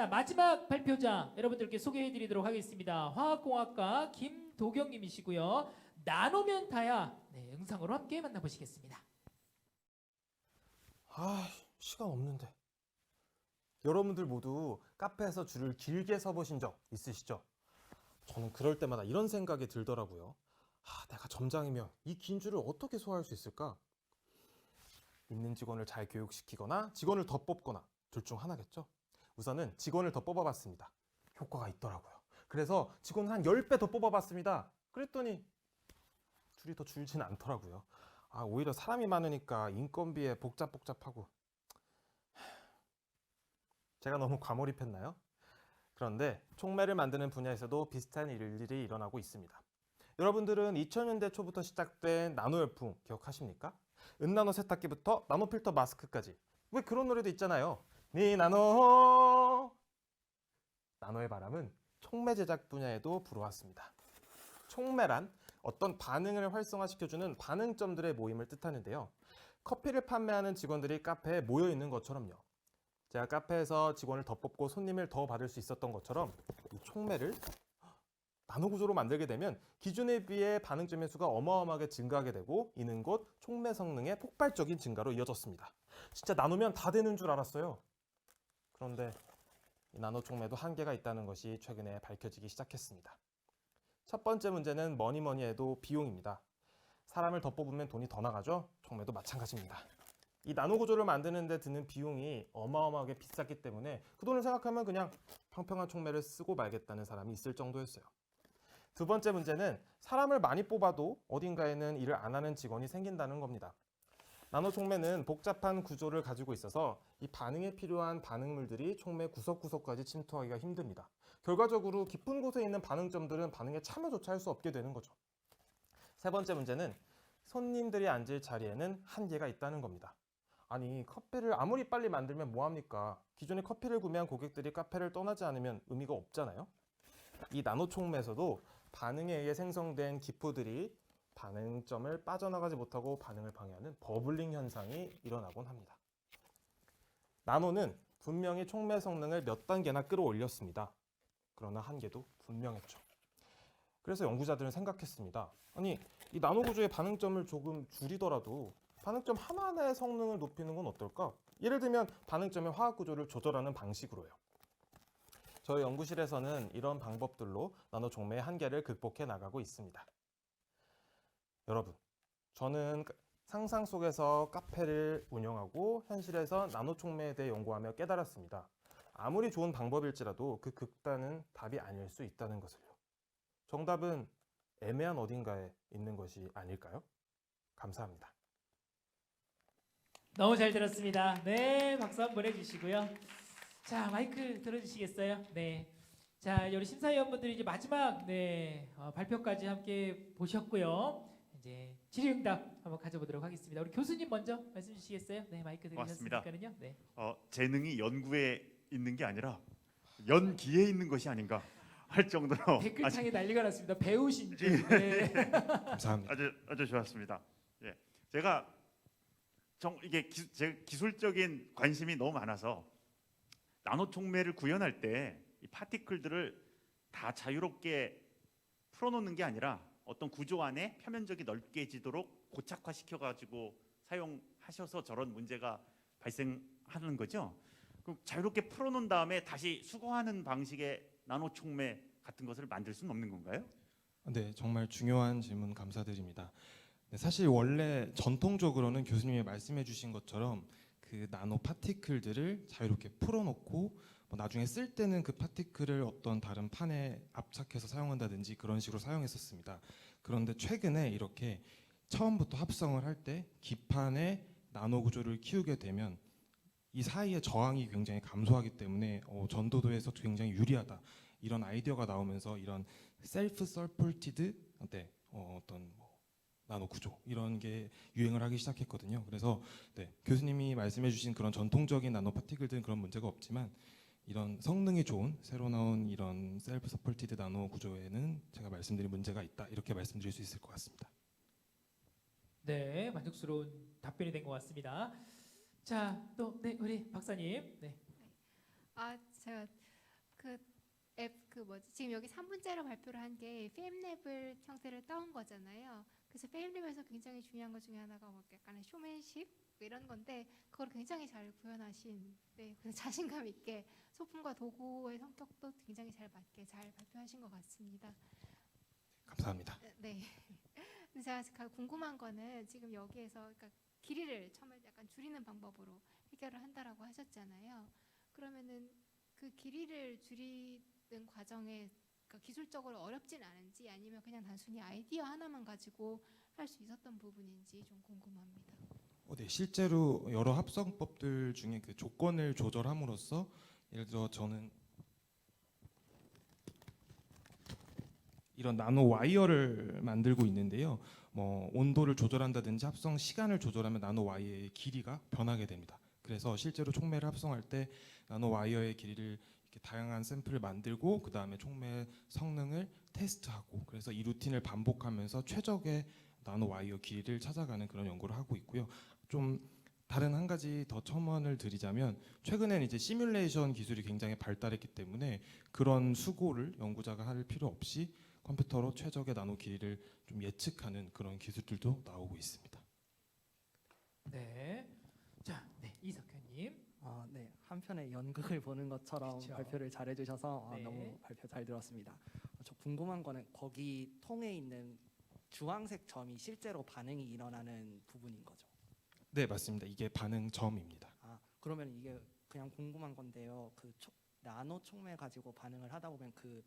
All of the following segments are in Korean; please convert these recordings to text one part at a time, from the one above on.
자 마지막 발표자 여러분들께 소개해드리도록 하겠습니다. 화학공학과 김도경님이시고요. 나노면 다야 네, 영상으로 함께 만나보시겠습니다. 아, 시간 없는데. 여러분들 모두 카페에서 줄을 길게 서보신 적 있으시죠? 저는 그럴 때마다 이런 생각이 들더라고요. 아, 내가 점장이면 이 긴 줄을 어떻게 소화할 수 있을까? 있는 직원을 잘 교육시키거나 직원을 더 뽑거나 둘 중 하나겠죠? 우선은 직원을 더 뽑아봤습니다. 효과가 있더라고요. 그래서 직원을 한 10배 더 뽑아봤습니다. 그랬더니 줄이 더 줄진 않더라고요. 아, 오히려 사람이 많으니까 인건비에 복잡복잡하고. 제가 너무 과몰입했나요? 그런데 촉매를 만드는 분야에서도 비슷한 일들이 일어나고 있습니다. 여러분들은 2000년대 초부터 시작된 나노 열풍 기억하십니까? 은나노 세탁기부터 나노 필터 마스크까지. 왜 그런 노래도 있잖아요. 니 나노. 나노의 바람은 촉매 제작 분야에도 불어왔습니다. 촉매란 어떤 반응을 활성화시켜주는 반응점들의 모임을 뜻하는데요. 커피를 판매하는 직원들이 카페에 모여 있는 것처럼요. 제가 카페에서 직원을 더 뽑고 손님을 더 받을 수 있었던 것처럼 이 촉매를 나노 구조로 만들게 되면 기존에 비해 반응점의 수가 어마어마하게 증가하게 되고 이는 곧 촉매 성능의 폭발적인 증가로 이어졌습니다. 진짜 나누면 다 되는 줄 알았어요. 그런데 이 나노 촉매도 한계가 있다는 것이 최근에 밝혀지기 시작했습니다. 첫 번째 문제는 뭐니 뭐니 해도 비용입니다. 사람을 더 뽑으면 돈이 더 나가죠? 촉매도 마찬가지입니다. 이 나노 구조를 만드는데 드는 비용이 어마어마하게 비쌌기 때문에 그 돈을 생각하면 그냥 평평한 촉매를 쓰고 말겠다는 사람이 있을 정도였어요. 두 번째 문제는 사람을 많이 뽑아도 어딘가에는 일을 안 하는 직원이 생긴다는 겁니다. 나노 촉매는 복잡한 구조를 가지고 있어서 이 반응에 필요한 반응물들이 촉매 구석구석까지 침투하기가 힘듭니다. 결과적으로 깊은 곳에 있는 반응점들은 반응에 참여조차 할 수 없게 되는 거죠. 세 번째 문제는 손님들이 앉을 자리에는 한계가 있다는 겁니다. 아니 커피를 아무리 빨리 만들면 뭐합니까? 기존에 커피를 구매한 고객들이 카페를 떠나지 않으면 의미가 없잖아요. 이 나노 촉매에서도 반응에 의해 생성된 기포들이 반응점을 빠져나가지 못하고 반응을 방해하는 버블링 현상이 일어나곤 합니다. 나노는 분명히 촉매 성능을 몇 단계나 끌어올렸습니다. 그러나 한계도 분명했죠. 그래서 연구자들은 생각했습니다. 아니, 이 나노 구조의 반응점을 조금 줄이더라도 반응점 하나하나의 성능을 높이는 건 어떨까? 예를 들면 반응점의 화학 구조를 조절하는 방식으로요. 저희 연구실에서는 이런 방법들로 나노 촉매의 한계를 극복해 나가고 있습니다. 여러분, 저는 상상 속에서 카페를 운영하고 현실에서 나노 촉매에 대해 연구하며 깨달았습니다. 아무리 좋은 방법일지라도 그 극단은 답이 아닐 수 있다는 것을요. 정답은 애매한 어딘가에 있는 것이 아닐까요? 감사합니다. 너무 잘 들었습니다. 네, 박수 한번 보내주시고요. 자, 마이크 들어주시겠어요? 네. 자, 우리 심사위원분들이 이제 마지막 네 어, 발표까지 함께 보셨고요. 이제 질의응답 한번 가져보도록 하겠습니다. 우리 교수님 먼저 말씀 주시겠어요? 네, 마이크 고맙습니다. 들으셨으니까요. 네. 어, 재능이 연구에 있는 게 아니라 연기에 있는 것이 아닌가 할 정도로 댓글창에 난리가 났습니다. 배우신지. 네. 감사합니다. 아주 아주 좋았습니다. 예, 제가 정 이게 기, 제 기술적인 관심이 너무 많아서 나노 촉매를 구현할 때 이 파티클들을 다 자유롭게 풀어놓는 게 아니라 어떤 구조 안에 표면적이 넓게 지도록 고착화시켜 가지고 사용하셔서 저런 문제가 발생하는 거죠. 그 자유롭게 풀어놓은 다음에 다시 수거하는 방식의 나노 촉매 같은 것을 만들 수는 없는 건가요? 네, 정말 중요한 질문 감사드립니다. 네, 사실 원래 전통적으로는 교수님이 말씀해 주신 것처럼 그 나노 파티클들을 자유롭게 풀어놓고 뭐 나중에 쓸 때는 그 파티클을 어떤 다른 판에 압착해서 사용한다든지 그런 식으로 사용했었습니다. 그런데 최근에 이렇게 처음부터 합성을 할 때 기판에 나노 구조를 키우게 되면 이 사이의 저항이 굉장히 감소하기 때문에 어, 전도도에서 굉장히 유리하다 이런 아이디어가 나오면서 이런 셀프 서폴티드 네, 어, 어떤 뭐 나노 구조 이런 게 유행을 하기 시작했거든요. 그래서 네, 교수님이 말씀해주신 그런 전통적인 나노 파티클들은 그런 문제가 없지만 이런 성능이 좋은 새로 나온 이런 셀프 서폴티드 나노 구조에는 제가 말씀드린 문제가 있다 이렇게 말씀드릴 수 있을 것 같습니다. 네, 만족스러운 답변이 된 것 같습니다. 자, 또 네, 우리 박사님. 네. 아 제가 그 앱 그 뭐지 지금 여기 3분째로 발표를 한게 페임랩을 형태를 따온 거잖아요. 그래서 페임랩에서 굉장히 중요한 것 중에 하나가 뭐 약간의 쇼맨십 뭐 이런 건데 그걸 굉장히 잘 구현하신 네 그래서 자신감 있게 소품과 도구의 성격도 굉장히 잘 맞게 잘 발표하신 것 같습니다. 감사합니다. 네. 근데 제가 가- 궁금한 거는 지금 여기에서 그러니까 길이를 처음에 약간 줄이는 방법으로 해결을 한다라고 하셨잖아요. 그러면은 그 길이를 줄이는 과정에 그러니까 기술적으로 어렵진 않은지 아니면 그냥 단순히 아이디어 하나만 가지고 할 수 있었던 부분인지 좀 궁금합니다. 어, 네, 실제로 여러 합성법들 중에 그 조건을 조절함으로써 예를 들어 저는 이런 나노 와이어를 만들고 있는데요. 뭐 온도를 조절한다든지 합성 시간을 조절하면 나노 와이어의 길이가 변하게 됩니다. 그래서 실제로 촉매를 합성할 때 나노 와이어의 길이를 이렇게 다양한 샘플을 만들고 그 다음에 촉매 성능을 테스트하고 그래서 이 루틴을 반복하면서 최적의 나노 와이어 길이를 찾아가는 그런 연구를 하고 있고요. 좀 다른 한 가지 더 첨언을 드리자면 최근에는 이제 시뮬레이션 기술이 굉장히 발달했기 때문에 그런 수고를 연구자가 할 필요 없이 컴퓨터로 최적의 나노 길이를 좀 예측하는 그런 기술들도 나오고 있습니다. 네. 자, 네, 이석현님. 아, 네. 한편의 연극을 보는 것처럼 그쵸. 발표를 잘 해주셔서 아, 네. 너무 발표 잘 들었습니다. 어, 저 궁금한 거는 거기 통에 있는 주황색 점이 실제로 반응이 일어나는 부분인 거죠. 네, 맞습니다. 이게 반응 점입니다. 아, 그러면 이게 그냥 궁금한 건데요. 그 촉- 나노 촉매 가지고 반응을 하다 보면 그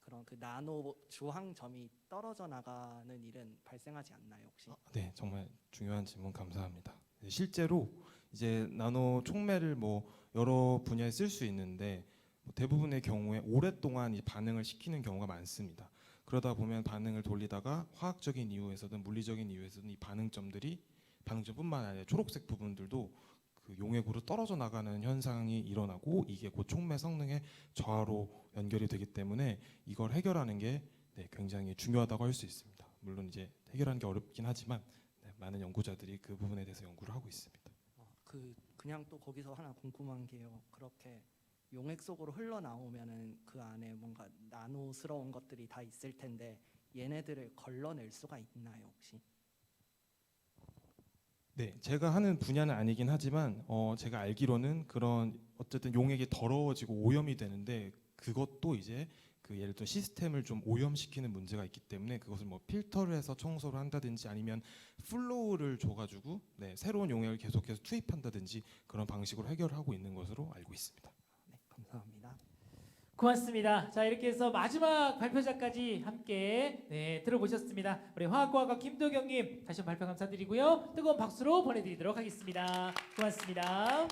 그런 그 나노 주황 점이 떨어져 나가는 일은 발생하지 않나요, 혹시? 네, 정말 중요한 질문 감사합니다. 네, 실제로 이제 나노 촉매를 뭐 여러 분야에 쓸 수 있는데 뭐 대부분의 경우에 오랫동안 이 반응을 시키는 경우가 많습니다. 그러다 보면 반응을 돌리다가 화학적인 이유에서든 물리적인 이유에서든 이 반응점들이 반응점뿐만 아니라 초록색 부분들도 그 용액으로 떨어져 나가는 현상이 일어나고 이게 곧 촉매 성능의 저하로 연결이 되기 때문에 이걸 해결하는 게 네, 굉장히 중요하다고 할 수 있습니다. 물론 이제 해결하는 게 어렵긴 하지만 네, 많은 연구자들이 그 부분에 대해서 연구를 하고 있습니다. 어, 그 그냥 또 거기서 하나 궁금한 게요. 그렇게 용액 속으로 흘러나오면은 그 안에 뭔가 나노스러운 것들이 다 있을 텐데 얘네들을 걸러낼 수가 있나요, 혹시? 네, 제가 하는 분야는 아니긴 하지만 어, 제가 알기로는 그런 어쨌든 용액이 더러워지고 오염이 되는데 그것도 이제 그 예를 들어 시스템을 좀 오염시키는 문제가 있기 때문에 그것을 뭐 필터를 해서 청소를 한다든지 아니면 플로우를 줘가지고 네, 새로운 용액을 계속해서 투입한다든지 그런 방식으로 해결하고 있는 것으로 알고 있습니다. 네, 감사합니다. 고맙습니다. 자, 이렇게 해서 마지막 발표자까지 함께 네, 들어보셨습니다. 우리 화학과학과 김도경님 다시 한번 발표 감사드리고요. 뜨거운 박수로 보내드리도록 하겠습니다. 고맙습니다.